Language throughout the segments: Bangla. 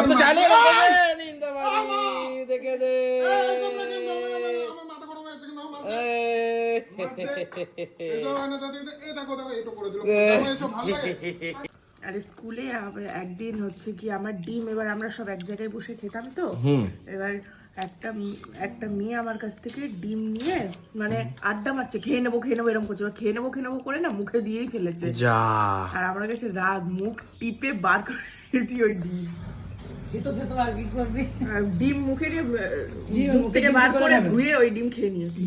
আমি তো জানি দেখে দে হয়ে হয়? আর স্কুলে একদিন হচ্ছে কি আমার ডিম এবার আমরা সব এক জায়গায় বসে খেতাম তো এবার একটা একটা মেয়ে আমার কাছ থেকে ডিম নিয়ে মানে আড্ডা মারছে খেয়ে নেব খেয়ে নেব এরকম করছে এবার খেয়ে নেব খেয়ে নেব করে না মুখে দিয়েই ফেলেছে আর আমার কাছে রাগ মুখ টিপে বার করে দিয়েছি ওই ডিম ডিম মুখে দিয়ে, আহ, মুখ থেকে বার করে ধুয়ে ওই ডিম খেয়ে নিয়েছি।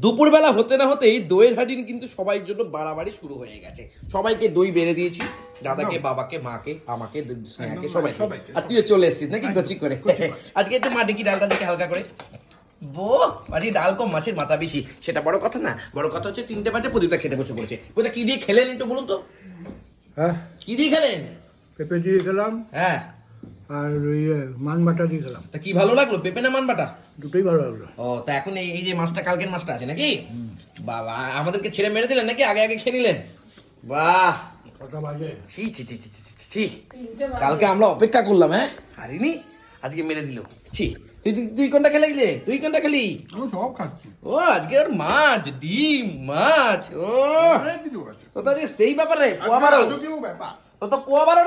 দুপুর বেলা হতে না হতেই দইয়ের হাডিন কিন্তু সবাই জন্য বাড়াবাড়ি শুরু হয়ে গেছে। সবাইকে দই বেড়ে দিয়েছি দাদাকে বাবাকে মাকে আমাকে স্নেহাকে সবাই আর তুইও চলে এসেছিস নাকি? কচি করে আজকে একটু মা দেখি ডালটা দেখে হালকা করে? বো আজকে ডাল কম মাছের মাথা বেশি। সেটা বড় কথা না। বড় কথা হচ্ছে তিনটে বাজে প্রদীপটা খেতে বসে পড়েছে। ওটা কি দিয়ে খেলেন একটু বলুন তো? হ্যাঁ। কি দিয়ে খেলেন? পেঁপে দিয়ে খেলাম। হ্যাঁ। আর ওই এ, মান বাটা দিয়ে খেলাম। তা কি ভালো লাগল? পেঁপে না মানবাটা দুটোই ভালো লাগল। ও তা এখন এই এই যে মাছটা কালকের মাছটা আছে নাকি? বাবা আমাদেরকে ছেড়ে মেরে দিলেন নাকি? আগে আগে খেয়ে নিলেন? বাহ। কটা বাজে? ছি ছি ছি ছি ছি। কালকে আমরা অপেক্ষা করলাম হ্যাঁ? হারিনি আজকে মেরে দিল। ছি তুই তুই- কোনটা খেলে গেলে? তুই কোনটা খেলি? আমি সব খাচ্ছি। ও আজকে ওর মাছ ডিম মাছ ও। তো সেই ব্যাপারে পোয়া বারো ব্যাপার। তো তো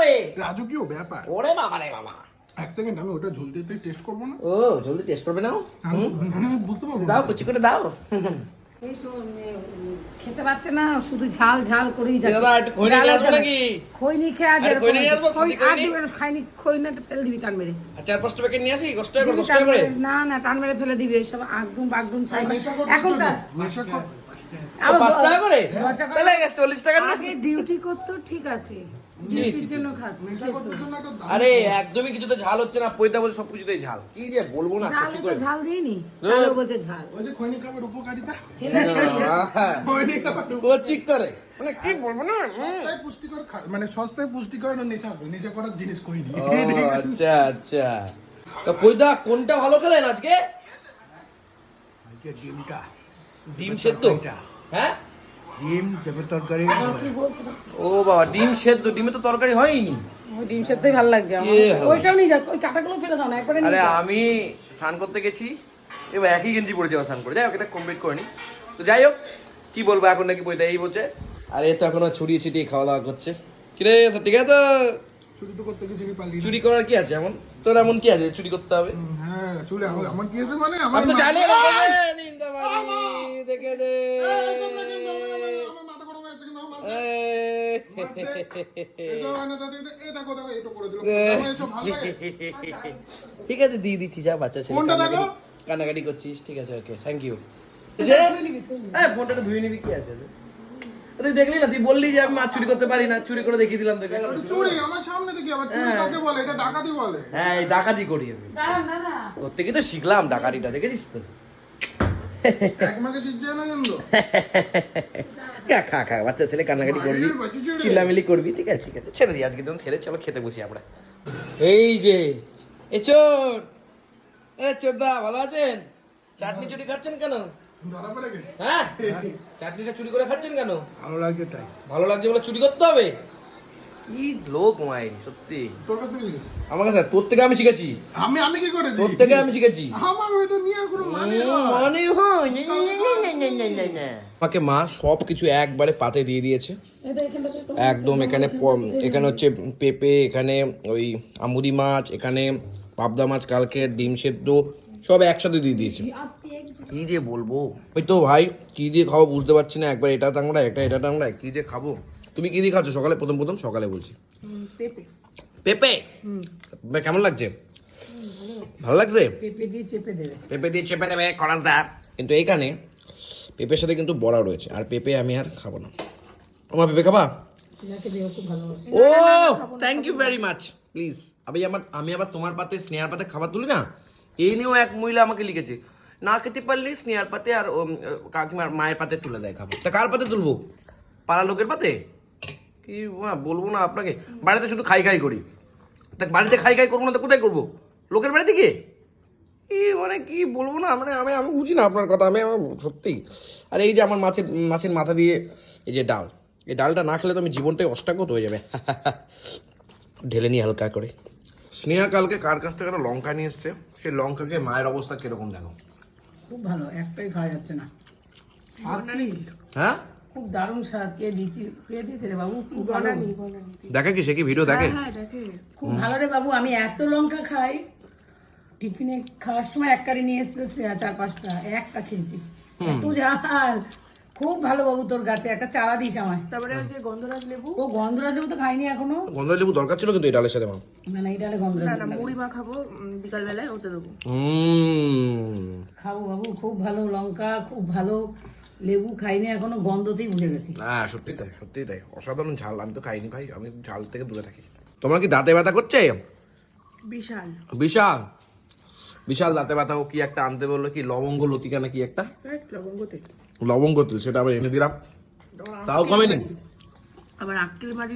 রে। রাজকীয় ব্যাপার। ওরে বাবা রে বাবা। এক সেকেন্ড আমি ওটা ঝোল দিতে টেস্ট করব না? ও জলদি টেস্ট করবে নাও। আমি মানে বুঝতে পারব দাও কুচি করে দাও। এই তো খেতে পাচ্ছে না শুধু ঝাল ঝাল করেই যাচ্ছে। দাদা একটু খৈনি নিয়ে আসব নাকি? খৈনি খেয়ে আজ নিয়ে আসব, আর? না, খাইনি ফেলে দিবি টান মেরে। আর পাঁচটা প্যাকেট নিয়ে আসি কষ্ট করে কষ্ট করে। না না টান মেরে ফেলে দিবি সব আগডুম বাগডুম চাই এখন হচ্ছে তো না। নেশা কর- পাঁচ টাকা করে? তাহলে চল্লিশ টাকা না আগে ডিউটি করতো ঠিক আছে। আরে একদমই কিছুতে ঝাল হচ্ছে না পয়তা বলছে সব কিছুতেই ঝাল। কি যে বলব না ঝাল করে। ঝাল দিইনি হ্যাঁ। বলছে ঝাল। ওই যে খৈনি খাবার উপকারিতা। হ্যাঁ, খৈনি খাবার কচি করে। মানে কি বলব না সস্তায় পুষ্টিকর মানে সস্তায় পুষ্টিকর নেশা নেশা করার জিনিস খৈনি। আচ্ছা আচ্ছা। তো পয়দা কোনটা ভালো খেলেন আজকে? আজকে ডিমটা। ডিম সেদ্ধ। হ্যাঁ? ডিম পেঁপে তরকারি? ও বাবা ডিম সেদ্ধ ডিমে তো তরকারি হয়নি। ডিম সেদ্ধই ভালো লাগছে আমার। ইয়ে ওইটাও নিয়ে যাও ওই কাটাগুলো ফেলে দাও না একবারে আরে আমি স্নান করতে গেছি এবার একই গেঞ্জি পরে যাওয়া স্নান করে যাই হোক এটা কমপ্লিট করিনি তো যাই হোক কি বলব এখন নাকি বইটা এই বলছে। আর এ তো এখনও ছড়িয়ে ছিটিয়ে খাওয়া দাওয়া করছে কিরে ঠিক আছে? তো? চুরি তো করতে গেছি পালিয়ে চুরি করার কি আছে এমন? তোর এমন কি আছে চুরি করতে হবে? হ্যাঁ চুরি আমার আমার কি আছে মানে? আমার আমি তো জানি। এই, দেখে দে। ঠিক আছে দিয়ে দিচ্ছি যা বাচ্চা ছেলে। কান্নাকাটি- করছিস? ঠিক আছে ওকে থ্যাংক ইউ হ্যাঁ ফোনটা ধুয়ে নিবি কি আছে? তুই দেখলি না তুই বললি যে আমি মাছ চুরি করতে পারি না চুরি করে দেখিয়ে দিলাম তোকে। চুরি আমার সামনে দেখি আবার চুরি কাকে বলে? এটা ডাকাতি বলে। হ্যাঁ এই ডাকাতি করি আমি। ওর থেকে তো শিখলাম ডাকাতিটা দেখেছিস তো এক মাকে শিখছে না কিন্তু খা খা খা বাচ্চা ছেলে কান্নাকাটি করবি চিল্লামিলি করবি ঠিক আছে ঠিক আছে। ছেড়ে দিই আজকে তখন ছেড়ে চলো খেতে বসি আমরা। এই যে এ চোর! এ চোরদা ভালো আছেন? চাটনি চুরি খাচ্ছেন কেন? ধরা পড়ে গেছে। হ্যাঁ? চাটনিটা চুরি করে খাচ্ছেন কেন? ভালো লাগছে তাই। ভালো লাগছে বলে চুরি করতে হবে? কি সত্যি। তোর কাছ থেকে আমার কাছে তোর থেকে আমি শিখেছি। আমি আমি কি করেছি? তোর থেকে আমি শিখেছি। আমার নিয়ে কোনো মানে হয়? হয়। আমাকে মা সব কিছু একবারে পাতে দিয়ে দিয়েছে। একদম এখানে প- এখানে হচ্ছে পেঁপে এখানে ওই আমুদি মাছ এখানে পাবদা মাছ কালকে ডিম সেদ্ধ সব একসাথে দিয়ে দিয়েছে। কি যে বলব? ওই তো ভাই কি দিয়ে খাব বুঝতে পারছি না। একবার এটা টাংরা একটা এটা টাংরা কি যে খাব? তুমি কি দিয়ে খাচ্ছ? সকালে প্রথম প্রথম? সকালে বলছি। পেঁপে। পেঁপে? কেমন লাগছে? ভালো লাগছে। পেঁপে দিয়ে চেপে দেবে। পেঁপে দিয়ে চেপে দেবে খরাস দা। কিন্তু এইখানে পেঁপের সাথে কিন্তু বড়া রয়েছে। আর পেঁপে আমি আর খাব না। আমার পেঁপে খাবা? ও thank you very much please আমি আমার আমি আবার তোমার পাতে স্নেহার পাতে খাবার তুলি না? এই নিয়েও এক মহিলা আমাকে লিখেছে না খেতে পারলে স্নেহার পাতে আর কাকিমার মায়ের পাতে তুলে দেয় খাবার। তা কার পাতে তুলবো? পাড়া লোকের পাতে? কি বলব না আপনাকে? বাড়িতে শুধু খাই খাই করি। তা বাড়িতে খাই খাই করব না তো কোথায় করব? লোকের বাড়িতে গিয়ে? কি মানে কি বলব না মানে আমি আমি বুঝি না আপনার কথা আমি আমার সত্যি। আর এই যে আমার মাছের মাছের মাথা দিয়ে এই যে ডাল এই ডালটা না খেলে তো আমি জীবনটাই অষ্টাগত হয়ে যাবে। ঢেলে নিই হালকা করে। স্নেহা কালকে কার কাছ থেকে একটা লঙ্কা নিয়ে এসছে? সেই লঙ্কাকে মায়ের অবস্থা কীরকম দেখো? খুব ভালো একটাই খাওয়া যাচ্ছে না। হ্যাঁ? খুব দারুণ স্বাদ কে দিয়েছি কে দিয়েছে রে বাবু খুব ভালো। দেখে কি? সে কি ভিডিও দেখে? হ্যাঁ হ্যাঁ দেখে। খুব ভালো রে বাবু আমি এত লঙ্কা খাই। টিফিনে খাওয়ার সময় এক কারি নিয়ে এসেছে শ্রেয়া, চার পাঁচটা একটা খেয়েছি। এত ঝাল। খুব ভালো বাবু তোর গাছে একটা চারা দিস আমায়। তারপরে ওই যে গন্ধরাজ লেবু? ও গন্ধরাজ লেবু তো খাইনি এখনও। গন্ধ লেবু দরকার ছিল কিন্তু এই ডালের সাথে মা। না না এটা গন্ধরাজ না। মুড়ি মাখাবো উম, বিকালবেলায় ওতে দেবো। হুম। খাব বাবু খুব ভালো লঙ্কা খুব ভালো। লেবু খাইনি এখনও গন্ধতেই বুঝে গেছি। না সত্যি তাই সত্যি তাই। অসাধারণ ঝাল আমি তো খাইনি ভাই আমি ঝাল থেকে দূরে থাকি। তোমার কি দাঁতে ব্যথা করছে? বিশাল। বিশাল? বিশাল দাঁতে ব্যথা ও কি একটা আনতে বলল কি লবঙ্গ লতিকা না কি একটা? এই লবঙ্গতে লবঙ্গ তেল সেটা আবার এনে দিলাম। তাও কমেনি? আমার আক্কেল বাড়ি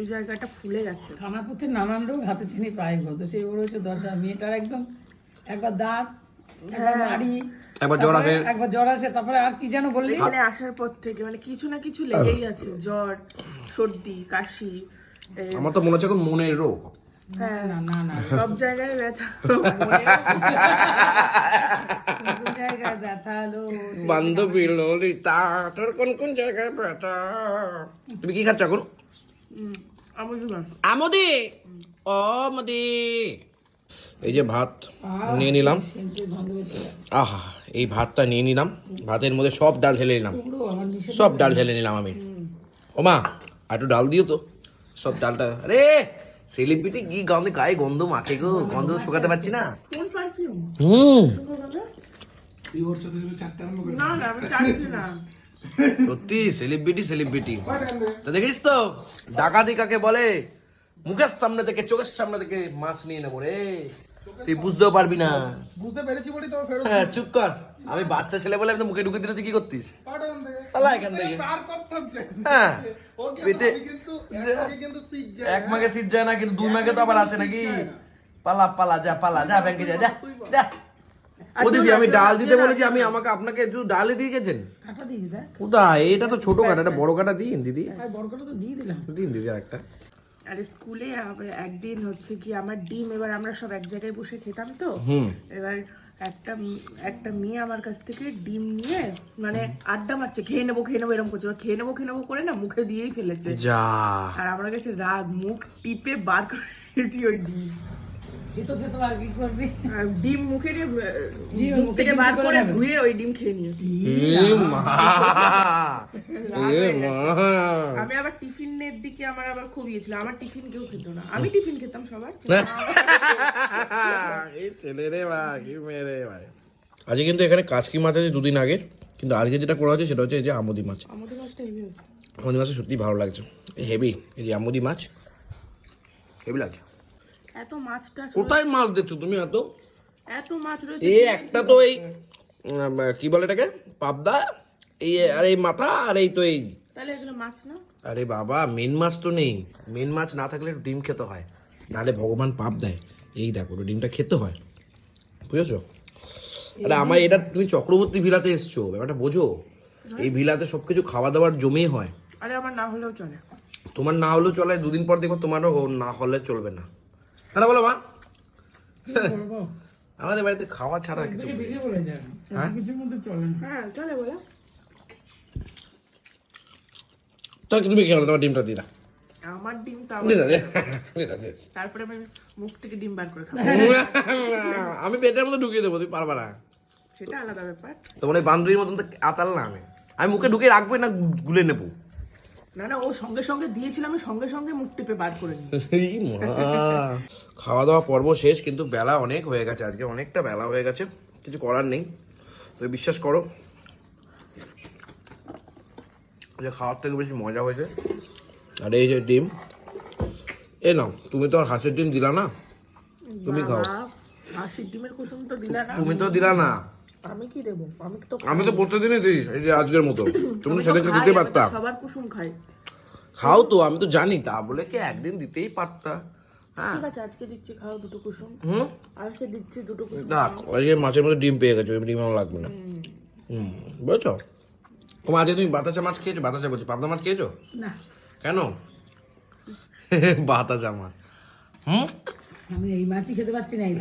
এই জায়গাটা ফুলে গেছে। খানা পথে নানান রোগ হাতে চিনি পায়ে গো তো সেই ওর হচ্ছে দশা মেয়েটার একদম একবার দাঁত একবার মাড়ি একবার জ্বর আসে। একবার জ্বর আসে তারপরে আর কি যেন বললি? এখানে আসার পর থেকে মানে কিছু না কিছু লেগেই আছে জ্বর সর্দি কাশি আমার তো মনে হচ্ছে এখন মনের রোগ। হ্যাঁ। না না না সব জায়গায় ব্যথা। বান্ধবী ললিতা তোর কোন কোন জায়গায় ব্যথা? তুমি কি খাচ্ছ এখন? আমদি ও মদি এই যে ভাত নিয়ে নিলাম। আহা এই ভাতটা নিয়ে নিলাম। ভাতের মধ্যে সব ডাল ঢেলে নিলাম। সব ডাল ঢেলে নিলাম আমি। ও মা আর একটু ডাল দিও তো। সব ডালটা আরে সেলিব্রিটি কি গন্ধে গায়ে গন্ধ মাখে গো। গন্ধ শুকাতে পারছি না। হুম। সত্যি সেলিব্রিটি সেলিব্রিটি? তো দেখিস তো ডাকাতি কাকে বলে? মুখের সামনে থেকে চোখের সামনে থেকে মাছ নিয়ে নেব রে। তুই বুঝতেও পারবি না। বুঝতে পেরেছি বলি তোর ফেরত হ্যাঁ চুপ কর। আমি বাচ্চা ছেলে বলে আমি তো মুখে ঢুকে দিলে তুই কি করতিস? পালা এখান থেকে। হ্যাঁ। পেটে এক কিন্তু সিট যায়। এক মাগে সিট যায় না কিন্তু দুই মাগে তো আবার আছে নাকি? পালা পালা যা পালা যা ব্যাংকে যা যা যা। ও দিদি আমি ডাল দিতে বলেছি আমি আমাকে আপনাকে একটু ডালে দিয়ে গেছেন। কাটা এটা তো ছোট কাটা এটা বড় কাটা দিন দিদি। বড় করে তো দিয়ে দিলাম। দিন দিদি আর একটা আরে স্কুলে একদিন হচ্ছে কি আমার ডিম এবার আমরা সব এক জায়গায় বসে খেতাম তো। এবার একটা একটা মেয়ে আমার কাছ থেকে ডিম নিয়ে মানে আড্ডা মারছে খেয়ে নেব খেয়ে নেব এরকম করছে। খেয়ে নেব খেয়ে নেব করে না মুখে দিয়েই ফেলেছে। আর আমার কাছে রাগ মুখ টিপে বার করে দিয়েছি ওই ডিম। ডিম মুখে মুখ থেকে বার করে ধুয়ে ওই ডিম খেয়ে নিয়েছি। আমি আবার টিফিনের দিকে আমার আবার খুব ইয়ে ছিল আমার টিফিন কেউ খেত না। আমি টিফিন খেতাম সবার। ছেলে রে ভাই মেরে ভাই। আজকে কিন্তু এখানে কাচকি মাছ আছে দুদিন আগে কিন্তু আজকে যেটা করা হচ্ছে সেটা হচ্ছে এই যে আমুদি মাছ। আমাদের মাছটা হেভি হয়েছে। আমুদি মাছ সত্যি ভালো লাগছে। হেভি এই যে আমুদি মাছ। হেভি লাগছে? এত মাছটা কোথায় মাছ দেখছ তুমি এত? এত মাছ রয়েছে এই একটা তো এই কি বলে এটাকে? পাবদা? এই আর এই মাথা আর এই তো এই। তাহলে এগুলো মাছ না? আরে বাবা মেন মাছ তো নেই। মেন মাছ না থাকলে একটু ডিম খেতে হয়। নাহলে ভগবান পাপ দেয়। এই দেখো ডিমটা খেতে হয়। বুঝেছ? আরে আমার এটা তুমি চক্রবর্তী ভিলাতে এসছো ব্যাপারটা বোঝো? এই ভিলাতে সবকিছু খাওয়া দাওয়ার জমেই হয়। আরে আমার না হলেও চলে। তোমার না হলেও চলে দুদিন পর দেখো তোমারও না হলে চলবে না। তাহলে বলো মা। আমাদের বাড়িতে খাওয়া ছাড়া কিছু হ্যাঁ? কিছুর মধ্যে চলে হ্যাঁ চলে বলে। তো তুমি তোমার ডিমটা দিলা আমার ডিম। তারপরে আমি মুখ থেকে ডিম বার করে খাব। আমি পেটের মধ্যে ঢুকিয়ে দেবো তুমি পারবা না। সেটা আলাদা ব্যাপার। তোমার ওই বান্ধবীর মতন তো আতাল না আমি। আমি মুখে ঢুকিয়ে রাখব না গুলে নেব। না না ও সঙ্গে সঙ্গে দিয়েছিল আমি সঙ্গে সঙ্গে মুখ টিপে বার করে নিই। খাওয়া দাওয়া পর্ব শেষ কিন্তু বেলা অনেক হয়ে গেছে। আজকে অনেকটা বেলা হয়ে গেছে কিছু করার নেই। তুমি বিশ্বাস করো যে খাওয়ার থেকে বেশি মজা হয়েছে। আর এই যে ডিম এ নাও তুমি তো আর হাঁসের ডিম দিলা না? তুমি খাও। হাঁসির ডিমের কুসুম তো দিলা না। তুমি তো দিলা না। আমি কি দেবো? আমি তো আমি তো প্রত্যেকদিনই দিই এই যে আজকের মতো। তুমি তো সেদিনকে দিতে আমি তো পারতা। সবার কুসুম খাই। খাও তো আমি তো জানি তা বলে কি একদিন দিতেই পারতা। হ্যাঁ। ঠিক আছে আজকে দিচ্ছি খাও দুটো কুসুম। হুম? আজকে দিচ্ছি দুটো কুসুম না ওই মাছের মধ্যে ডিম পেয়ে গেছো ডিম আমার লাগবে না। হুম। বুঝছ? তোমার আজকে তুমি বাতাসা মাছ খেয়েছো? বাতাসা বলছি পাবদা মাছ খেয়েছো? না। কেন? বাতাসা মাছ। হুম? আমি এই মাছই খেতে পাচ্ছি না এই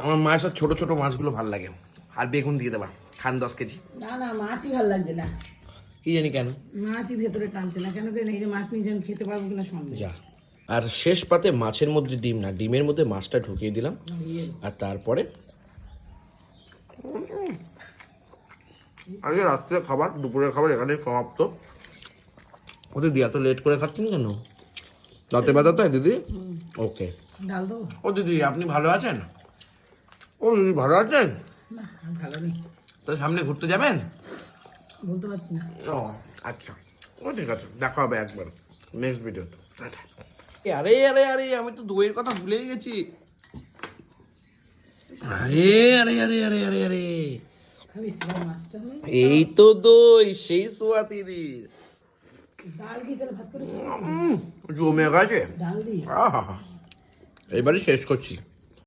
আমার মায়ের সব ছোট ছোট মাছগুলো ভালো লাগে। আর বেগুন দিয়ে দেবা। খান দশ কেজি। না না মাছই ভালো লাগছে না। কি জানি কেন? মাছই ভেতরে টানছে না। কেন কেন এই যে মাছ নিজে আমি খেতে পারব কিনা সন্দেহ। যা। আর শেষ পাতে মাছের মধ্যে ডিম না ডিমের মধ্যে মাছটা ঢুকিয়ে দিলাম। আর তারপরে? আগে রাত্রে খাবার দুপুরের খাবার এখানে সমাপ্ত। ওদের দিয়া এত লেট করে খাচ্ছেন কেন? দাঁতে ব্যথা তাই দিদি? ওকে ও দিদি আপনি ভালো আছেন? ও দিদি ভালো আছেন? না ভালো নেই তো সামনে ঘুরতে যাবেন? বলতে পারছি না। ও আচ্ছা। ও ঠিক আছে। দেখা হবে একবার। নেক্সট ভিডিওতে আরে আরে আরে আমি তো দইয়ের কথা ভুলেই গেছি। আরে আরে আরে আরে আরে আরে। এই তো দই সেই তাহলে ভাত জমে গেছে। এবারই শেষ করছি।